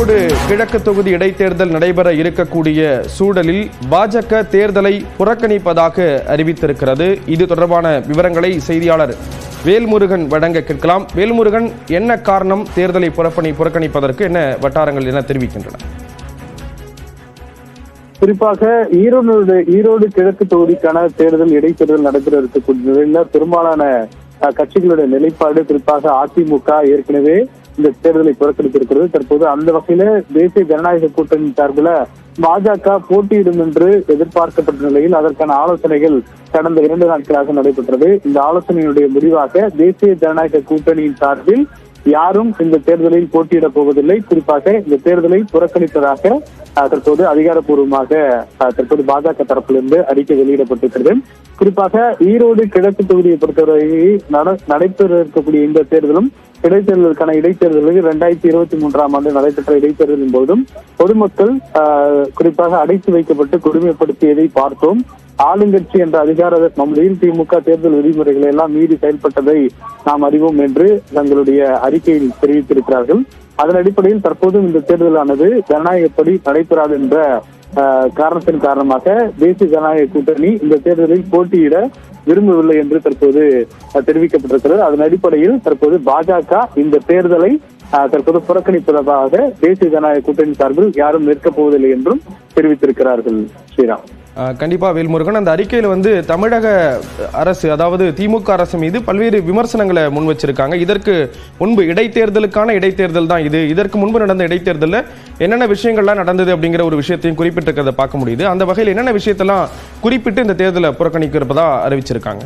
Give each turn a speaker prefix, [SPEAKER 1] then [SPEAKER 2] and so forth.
[SPEAKER 1] ஈரோடு கிழக்கு தொகுதி இடைத்தேர்தல் நடைபெற இருக்கக்கூடிய சூழலில் பாஜக தேர்தலை புறக்கணிப்பதாக அறிவித்திருக்கிறது. இது தொடர்பான விவரங்களை செய்தியாளர் வேல்முருகன் வழங்க கேட்கலாம். வேல்முருகன் என்ன காரணம் தேர்தலை புறப்பணி புறக்கணிப்பதற்கு என்ன வட்டாரங்கள் என தெரிவிக்கின்றன?
[SPEAKER 2] குறிப்பாக ஈரோடு ஈரோடு கிழக்கு தொகுதிக்கான தேர்தல் இடைத்தேர்தல் நடைபெற இருக்கக்கூடிய நிலையில பெரும்பாலான கட்சிகளுடைய நிலைப்பாடு குறிப்பாக அதிமுக ஏற்கனவே இந்த தேர்தலை புறக்கணித்திருக்கிறது. தற்போது அந்த வகையில தேசிய ஜனநாயக கூட்டணி சார்பில் பாஜக போட்டியிடும் என்று எதிர்பார்க்கப்பட்ட நிலையில் அதற்கான ஆலோசனைகள் கடந்த இரண்டு நாட்களாக நடைபெற்றது. இந்த ஆலோசனையினுடைய முடிவாக தேசிய ஜனநாயக கூட்டணியின் சார்பில் யாரும் இந்த தேர்தலில் போட்டியிடப் போவதில்லை. குறிப்பாக இந்த தேர்தலை புறக்கணித்ததாக தற்போது அதிகாரப்பூர்வமாக தற்போது பாஜக தரப்பிலிருந்து அறிக்கை வெளியிடப்பட்டிருக்கிறது. குறிப்பாக ஈரோடு கிழக்கு தொகுதியை பொறுத்தவரை நட- நடைபெற இருக்கக்கூடிய இந்த தேர்தலும் இடைத்தேர்தலுக்கான இடைத்தேர்தலுக்கு இரண்டாயிரத்தி இருபத்தி மூன்றாம் ஆண்டு நடைபெற்ற இடைத்தேர்தலின் போதும் பொதுமக்கள் குறிப்பாக அடைத்து வைக்கப்பட்டு கொடுமைப்படுத்தியதை பார்த்தோம். ஆளுங்கட்சி என்ற அதிகார நம்முடைய திமுக தேர்தல் விதிமுறைகளை எல்லாம் மீறி செயல்பட்டதை நாம் அறிவோம் என்று தங்களுடைய அறிக்கையில் தெரிவித்திருக்கிறார்கள். அதன் அடிப்படையில் தற்போதும் இந்த தேர்தலானது ஜனநாயகப்படி நடைபெறாது என்ற காரணத்தின் காரணமாக தேசிய ஜனநாயக கூட்டணி இந்த தேர்தலில் போட்டியிட விரும்பவில்லை என்று தற்போது தெரிவிக்கப்பட்டிருக்கிறது. அதன் அடிப்படையில் தற்போது பாஜக இந்த தேர்தலை தற்போது புறக்கணிப்பதாக தேசிய ஜனநாயக கூட்டணி சார்பில் யாரும் நிற்கப் போவதில்லை என்றும் தெரிவித்திருக்கிறார்கள். ஸ்ரீராம்.
[SPEAKER 1] கண்டிப்பாக வேல்முருகன் அந்த அறிக்கையில் வந்து தமிழக அரசு அதாவது திமுக அரசு மீது பல்வேறு விமர்சனங்களை முன் வச்சிருக்காங்க இதற்கு முன்பு இடைத்தேர்தலுக்கான இடைத்தேர்தல் தான் இது. இதற்கு முன்பு நடந்த இடைத்தேர்தலில் என்னென்ன விஷயங்கள்லாம் நடந்தது அப்படிங்கிற ஒரு விஷயத்தையும் குறிப்பிட்டிருக்கிறத பார்க்க முடியுது. அந்த வகையில் என்னென்ன விஷயத்தெல்லாம் குறிப்பிட்டு இந்த தேர்தலை புறக்கணிக்கிறப்பதா அறிவிச்சிருக்காங்க.